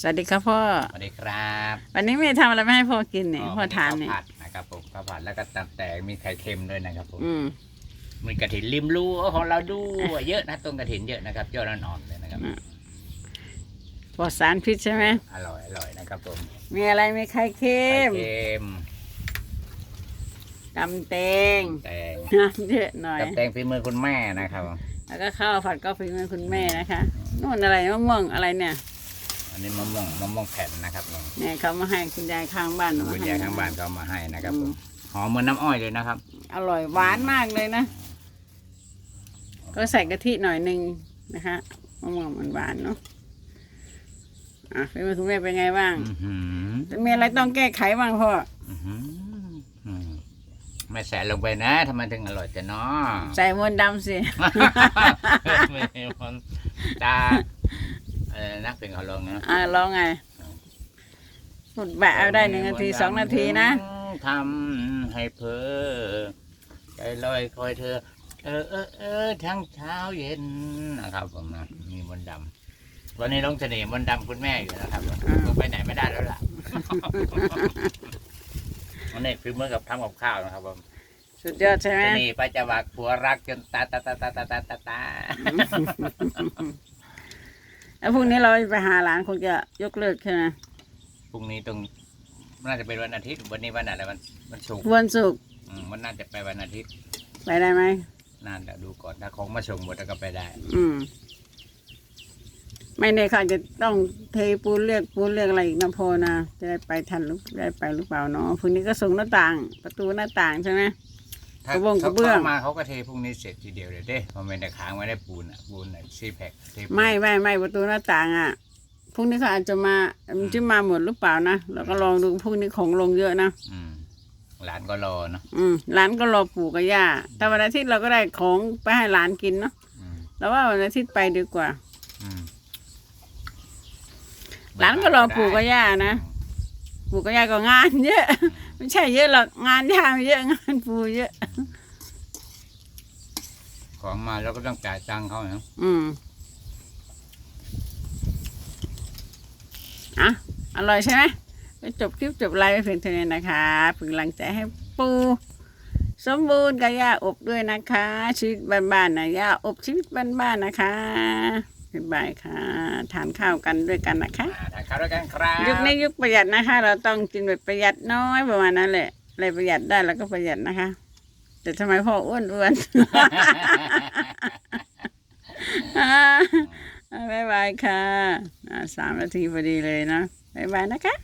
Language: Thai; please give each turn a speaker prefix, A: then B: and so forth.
A: สวัสดีครับพ่อ
B: สวัสดีครับ
A: วันนี้ไม่ทำอะไรมาให้พ่อกินเนี่ย
B: อ๋อ
A: พ่อทานเนี่ย
B: ข้วผัดนะครับผมข้าวผัดแล้วก็ตับแตกมีไข่เค็มด้วยนะครับผม
A: อืม
B: มีกระถินริมรูของเราด้วยเยอะนะต้นกระถินเยอะนะครับยอดอ่อนๆเลยนะครับ
A: อืมปลอดสารพิษใช่ไหม
B: อร่อยอร่อยนะครับผม
A: มีอะไรมีไข่เค็
B: ไข่
A: ม
B: เค็ม
A: ตำแตง
B: แตง
A: น้ำเยอะหน่อย
B: กับแตงฝีมือคุณแม่นะครับ
A: แล้วก็ข้าวผัดก็ฝีมือคุณแม่นะคะนู่นอะไรมะม่วงอะไรเนี่ย
B: อันนี้มะม่วงมะม่วงแผ่นนะครับผม
A: เนี่ยเขามาให้คุณยายข้างบ้านเอม
B: คุณ
A: ให้
B: ยายข้างบ้านก็เอามาให้นะครับ
A: อื
B: ผมมหอมเหมือนน้ำอ้อยเลยนะครับ
A: อร่อยหวานมากเลยนะ ก็ใส่กะทิหน่อยหนึ่งนะคะมะม่วงมันหวานเนาะอะฝีมือคุณแม่เป็นไงบ้าง
B: อื้อหือ
A: มีอะไรต้องแก้ไขบ้างพ่อ
B: อื้อหืออืมไม่ใส่ลงไปนะทำไมถึงอร่อยแต่เนาะ
A: ใส่มนต์ดำสิ
B: ไม่มีคนตา นักเป็นเขาลองนะ
A: อ่าร้องไงหุดบะเอาได้หนึ่งนาทีสองนาทีนะ
B: ทำให้เพอใจลอยคอยเธอ เออเออเออทั้งเช้าเย็นนะครับผมนะมีมนดำวันนี้น้งเสน่ห์มนดำคุณแม่อยู่นะครับผมไปไหนไม่ได้แล้วล่ะวันนี้คือเมื่อกับทำกับข้าวนะครับผม
A: สุดยอดใช่ไหม
B: เสน่ห์ไปจะวักผัวรักจนตาตาตาตาตาตาตา
A: แล้วพรุ่งนี้เราไปหาหลานคงจะยกเลิกใช่ไหม
B: พรุ่งนี้ตรงน่าจะเป็นวันอาทิตย์วันนี้วันอะไรวันวันศุกร์
A: วันศุกร์
B: อืมมันน่าจะไปวันอาทิตย์
A: ไปได้ไหม
B: น่าจะดูก่อนถ้าของมาส่งหมดแล้วก็ไปได้
A: อืม ไม่แน่เขาอาจจะต้องเทปูนเรียกปูนเรียกอะไรอีกนะพอนะจะได้ไปทันหรือได้ไปหรือเปล่าเนาะพรุ่งนี้ก็ส่งหน้าต่าง ประตูหน้าต่างใช่ไหม
B: ถ้าก
A: ระบงก
B: เขา
A: ระเบื้อง
B: เข้ามาเขาก็เทพรุ่งนี้เสร็จทีเดียวเลยเด้เพราะมันแต่ค้างไว้ได้ปูนอะปูนอะซีแพคเทปูน
A: ไม่ไม่ไม่ประตูหน้าต่างอะพรุ่งนี้เขาอาจจะมามันจะมาหมดหรือเปล่านะเราก็ลองดูพรุ่งนี้ของลงเยอะนะ
B: อืมหลานก็รอเนาะ
A: อืมหลานก็รอปู่กับย่าแต่วันอาทิตย์เราก็ได้ของไปให้หลานกินเนาะ
B: อืม
A: แล้วว่าวันอาทิตย์ไปดีกว่า
B: อืม
A: หลานก็รอปู่กับย่านะ ปู่กับย่าก็งานเยอะไม่ใช่เยอะหรอกงานย่าเยอะงานปู่เยอะ
B: ของมาเราก็ต้องจ่ายตังค์เขาเนาะ
A: อืมอะอร่อยใช่ไหมไปจบคลิปจบไลฟ์ไปเพียงเท่านี้นะคะเป็นกำลังใจให้ปูสมบูรณ์กับย่าอบด้วยนะคะ ชีวิตบ้านๆนะย่าอบชีวิตบ้านๆนะคะ บ๊ายบายค่ะ ทานข้าวกันด้วยกันนะคะ
B: อ่าทานข้าวด้วยกันครับ
A: ยุคนี้ยุคประหยัดนะคะ เราต้องกินแบบประหยัดน้อยประมาณนั้นแหละอะไรประหยัดได้แล้วก็ประหยัดนะคะ แต่ทำไมพ่ออ้วนอ้วน อ่าบ๊ายบายค่ะอ่าสามนาทีพอดีเลยนะบ๊ายบายนะคะ